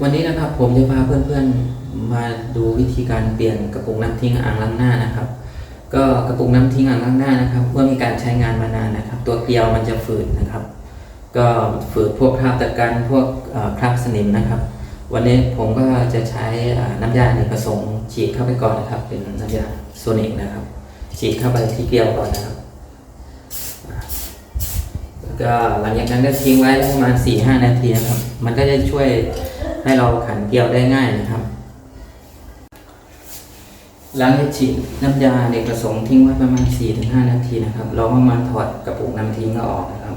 วันนี้นะครับผมจะพาเพื่อนๆมาดูวิธีการเปลี่ยนกระปุกน้ำทิ้งอ่างล้างหน้านะครับ ก็กระปุกน้ำทิ้งอ่างล้างหน้านะครับเมื่อมีการใช้งานมานานนะครับ ตัวเกลียวมันจะฝืดนะครับ ก็ฝืดพวกคราบตะกันพวกคราบสนิมนะครับ วันนี้ผมก็จะใช้น้ำยาอเนกประสงค์ฉีดเข้าไปก่อนนะครับ เป็นน้ำยาโซนิกนะครับฉีดเข้าไปที่เกลียวก่อนนะครับก็หลังจากนั้นก็ทิ้งไว้ประมาณ4ี่ห้านาทีนะครับ มันก็จะช่วย ให้เราขันเกลียวได้ง่ายนะครับหลังจากฉีดน้ำยาเด็กประสงค์ทิ้งไว้ประมาณ4ีถึงหนาทีนะครับ เราก็มาถอดกระปุกน้ำทิ้งก็ออกนะครับ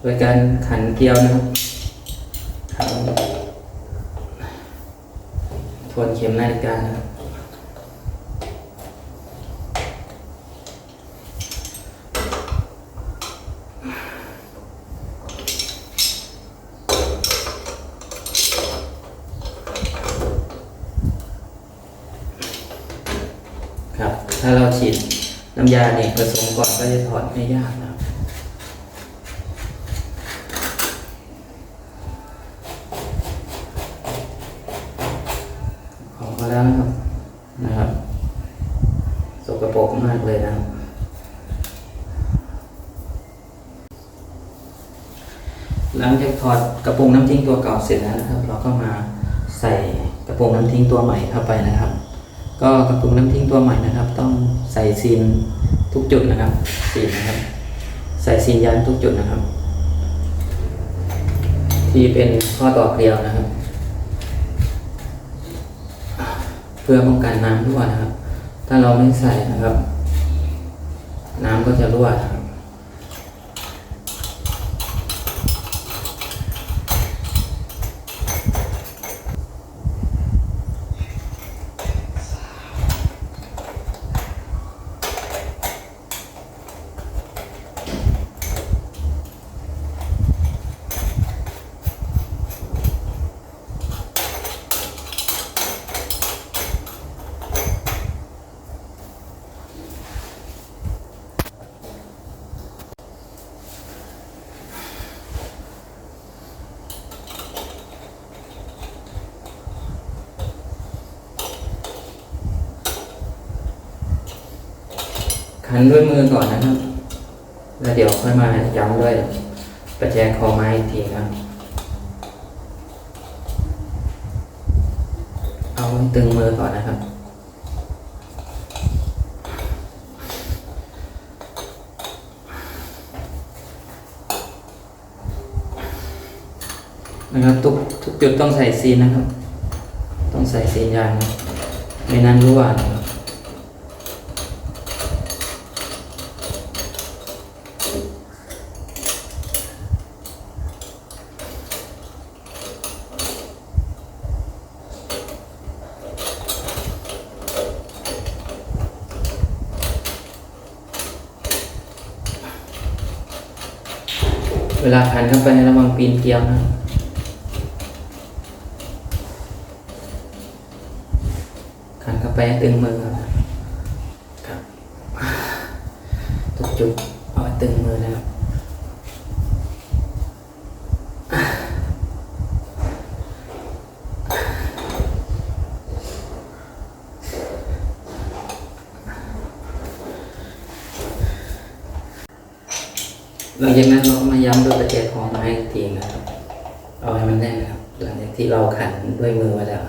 โดยการขันเกลียวนะครับทวนเข็มนาฬิกานะครับ ครับ ถ้าเราฉีดน้ำยาเด็กผสมก่อนก็จะถอดไม่ยากนะครับขอมาแล้วนะครับนะครับ สกปรกมากเลยนะครับหลังจากถอดกระโปรงน้ำทิ้งตัวเก่าเสร็จแล้วนะครับ เราก็มาใส่กระโปรงน้ำทิ้งตัวใหม่เข้าไปนะครับ ก็กระปุกน้ำทิ้งตัวใหม่นะครับ ต้องใส่ซีนทุกจุดนะครับซีนนะครับ ใส่ซีนยันทุกจุดนะครับ ที่เป็นข้อต่อเกลียวนะครับ เพื่อป้องกันน้ำรั่วนะครับ ถ้าเราไม่ใส่นะครับ น้ำก็จะรั่วนะครับ ขันด้วยมือก่อนนะครับ แล้วเดี๋ยวค่อยมาย้ำด้วยประแจคอไม้อีกทีนะครับ เอาตึงมือก่อนนะครับนะครับทุกทุกจุดต้องใส่ซีนนะครับ ต้องใส่ซีนยางไม่นั้นรั่วน เวลาขันเข้าไประวังปีนเกลียวนะครับขันเข้าไปให้ตึงมือครับ ครับ ทุกจุดเอาให้ตึงมือนะครับ หลังจากนั้นเราก็มาย้ำด้วยประแจทองมาให้ทีนะครับ เอาให้มันแน่นนะครับ หลังจากที่เราขันด้วยมือมาแล้ว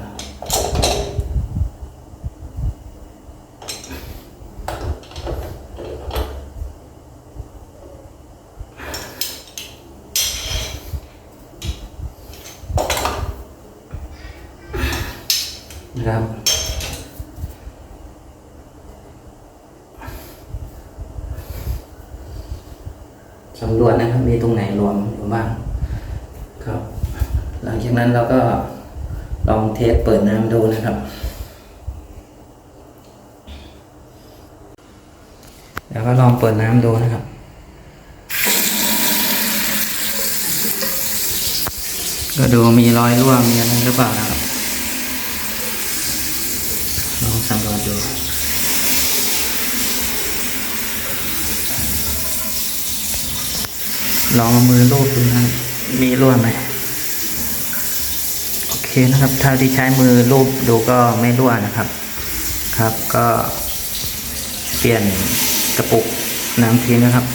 ครับ สำร วจนะครับ มีตรงไหนรวมอยู่บ้างครับ หลังจากนั้นเราก็ลองเทสเปิดน้ำดูนะครับ แล้วก็ลองเปิดน้ำดูนะครับก็ดูมีรอยรั่วมีอะไรหรือเปล่านะครับลองสำรวจดู ลองเอามือลูบดูนะมีรั่วไหมโอเคนะครับเท่าที่ใช้มือรูปดูก็ไม่รั่วนะครับ ครับก็เปลี่ยนกระปุกน้ำทิ้งนะครับ